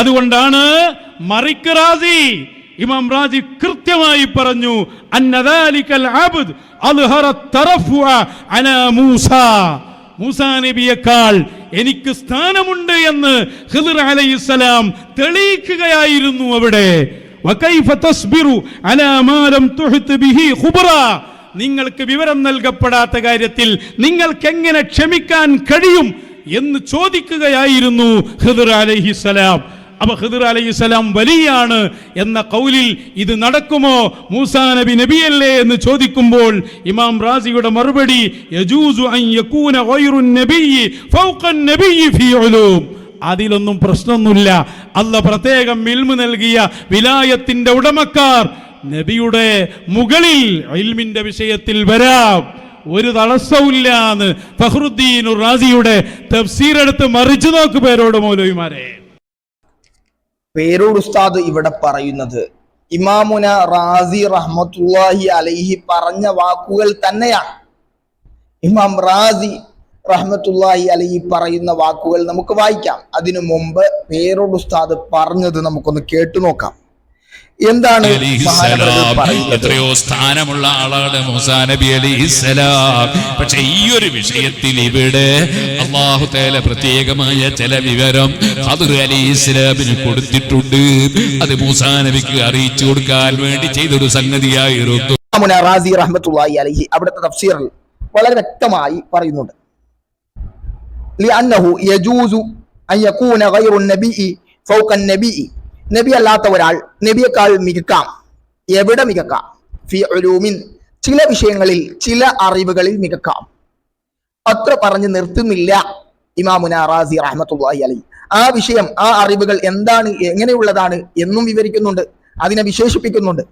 അതുകൊണ്ടാണ് മറിക്കറാസി ഇമാം റാജി കൃത്യമായി പറഞ്ഞു അന്നദാലിക്കൽ അബ്ദ് അൽഹറ തറഫുഅ അന മൂസ. മൂസ നബിയേക്കാൾ എനിക്ക് സ്ഥാനമുണ്ട് എന്ന് ഖിദ്ർ അലൈഹിസ്സലാം തെളിയിക്കുകയായിരുന്നു അവിടെ. നിങ്ങൾക്ക് വിവരം നൽകപ്പെടാത്ത കാര്യത്തിൽ നിങ്ങൾക്ക് എങ്ങനെ ക്ഷമിക്കാൻ കഴിയും എന്ന് ചോദിക്കുകയായിരുന്നു ഖിദ്ർ അലൈഹിസ്സലാം അപ്പൊ ഖിദ്ർ അലൈഹിസ്സലാം വലിയാണ് എന്ന കൗലിൽ ഇത് നടക്കുമോ? മൂസാ നബി നബിയല്ലേ എന്ന് ചോദിക്കുമ്പോൾ ഇമാം റാസിയുടെ മറുപടി യജൂസു അൻ യകൂന ഗൈറു ഫൗഖ ഫീ ഉലൂം. അതിലൊന്നും പ്രശ്നമൊന്നുമില്ല. അല്ല പ്രത്യേകം ഇൽമു നൽകിയ വിലായത്തിന്റെ ഉടമക്കാർ നബിയുടെ മുകളിൽ ഇൽമിന്റെ വിഷയത്തിൽ വരാം. ഒരു തടസ്സവുമില്ല എന്ന് ഫഹ്റുദ്ദീൻ റാസിയുടെ തഫ്സീർ എടുത്ത് മറിച്ചു നോക്ക് പേരോട് മൗലവിമാരെ. പേരൂർ ഉസ്താദ് ഇവിടെ പറയുന്നത്. ഇമാമുന റാസി റഹ്മത്തുല്ലാഹി അലൈഹി പറഞ്ഞ വാക്കുകൾ തന്നെയാണ്. ഇമാം റാസി റഹ്മത്തുല്ലാഹി അലൈഹി പറയുന്ന വാക്കുകൾ നമുക്ക് വായിക്കാം. അതിനു മുമ്പ് പേരോട് ഉസ്താദ് പറഞ്ഞത് നമുക്കൊന്ന് കേട്ടു നോക്കാം. എന്താണ് എത്രയോ സ്ഥാനമുള്ള ആളാണ് മൂസാ നബി അലിഹിസലാം പക്ഷെ ഈ ഒരു വിഷയത്തിൽ ഇവിടെ അള്ളാഹു തേല പ്രത്യേകമായ ചില വിവരം ഖദർ അലിഹിസ്ലാമിന് കൊടുത്തിട്ടുണ്ട്. അത് മൂസാ നബിക്ക് അറിയിച്ചു കൊടുക്കാൻ വേണ്ടി ചെയ്തൊരു സംഗതിയായിരുന്നു റാസി റഹ്മത്തുള്ളാഹി അലൈഹി അവിടുത്തെ തഫ്സീറിൽ വളരെ വ്യക്തമായി പറയുന്നുണ്ട്. യജൂസു അൻ യകൂന ഗൈറു നബിഇ ഫൗക നബിഇ നബി അല്ലാത്ത ഒരാൾ നബിയേക്കാൾ മികക്കാം. എവിടെ മികക്കാം? ഫി ഉലൂമിൻ. ചില വിഷയങ്ങളിൽ ചില അറിവുകളിൽ മികക്കാം. അത്ര പറഞ്ഞു നിർത്തുന്നില്ല ഇമാമുന റാസി റഹ്മത്തുള്ളാഹി അലൈഹി. ആ വിഷയം ആ അറിവുകൾ എന്താണ് എങ്ങനെയുള്ളതാണ് എന്നും വിവരിക്കുന്നുണ്ട്. അതിനെ വിശേഷിപ്പിക്കുന്നുണ്ട്.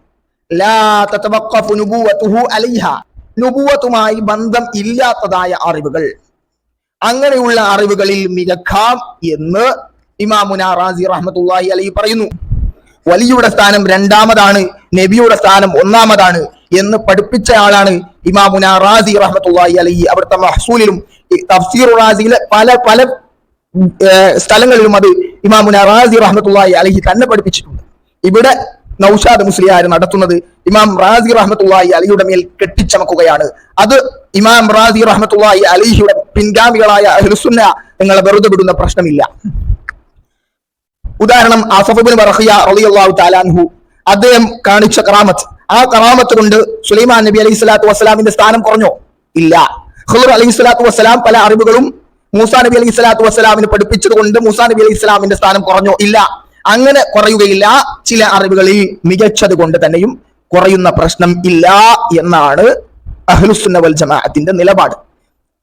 നുബുവത്തുമായി ബന്ധം ഇല്ലാത്തതായ അറിവുകൾ. അങ്ങനെയുള്ള അറിവുകളിൽ മികക്കാം എന്ന് ഇമാമുന റാസി റഹ്മത്തുള്ളാഹി അലൈഹി പറയുന്നു വലിയുടെ സ്ഥാനം രണ്ടാമതാണ് നബിയുടെ സ്ഥാനം ഒന്നാമതാണ് എന്ന് പഠിപ്പിച്ച ആളാണ് ഇമാമുന റാസി റഹ്മത്തുള്ളാഹി അലൈഹി. അവിടുത്തെ മഹസൂലിലും തഫ്സീർ റാസിയിലെ പല പല സ്ഥലങ്ങളിലും അത് ഇമാമുന റാസി റഹ്മത്തുള്ളാഹി അലൈഹി തന്നെ പഠിപ്പിച്ചിട്ടുണ്ട്. ഇവിടെ നൌഷാദ് മുസ്ലിയാർ നടത്തുന്നത് ഇമാം റാസി റഹ്മത്തുള്ളാഹി അലിയുടെ മേൽ കെട്ടിച്ചമക്കുകയാണ്. അത് ഇമാം റാസി റഹ്മത്തുള്ളാഹി അലിഹിയുടെ പിൻഗാമികളായ അഹ്ലുസുന്ന നിങ്ങളെ വെറുതെ വിടുന്ന പ്രശ്നമില്ല. ഉദാഹരണം അസഫുബിൻ വർഹിയ റളിയല്ലാഹു താലാൻഹു അദ്ദേഹം കാണിച്ച കറാമത്ത്. ആ കറാമത്ത് കൊണ്ട് സുലൈമാൻ നബി അലൈഹി സ്വലാത്തു വസ്സലാമിന്റെ സ്ഥാനം കുറഞ്ഞോ? ഇല്ല. ഹുർ അലൈഹി സ്വലാത്തു വസ്സലാം പല അറിവുകളും മൂസാ നബി അലൈഹി സ്വലാത്തു വസ്സലാമിന് പഠിപ്പിച്ചത് കൊണ്ട് മൂസാ നബി അലൈഹി സ്വലാമിന്റെ സ്ഥാനം കുറഞ്ഞോ? ഇല്ല. അങ്ങനെ കുറയുകയില്ല ചില അറിവുകളിൽ മികച്ചത് കൊണ്ട് തന്നെയും കുറയുന്ന പ്രശ്നം ഇല്ല എന്നാണ് അഹ്ലുസുന്ന വൽ ജമാഅത്തിന്റെ നിലപാട്.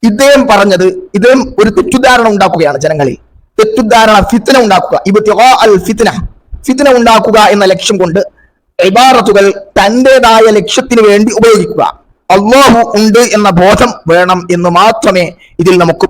ഇദ്ദേഹം പറഞ്ഞത് ഇദ്ദേഹം ഒരു തെറ്റുദ്ധാരണ ഉണ്ടാക്കുകയാണ് ജനങ്ങളിൽ. തെറ്റുദ്ധാരണ ഫിത്തന ഉണ്ടാക്കുക. ഫിത്തന ഫിത്ന ഉണ്ടാക്കുക എന്ന ലക്ഷ്യം കൊണ്ട് ഇബാറത്തുകൾ തന്റേതായ ലക്ഷ്യത്തിന് വേണ്ടി ഉപയോഗിക്കുക. അള്ളാഹു ഉണ്ട് എന്ന ബോധം വേണം എന്ന് മാത്രമേ ഇതിൽ നമുക്ക്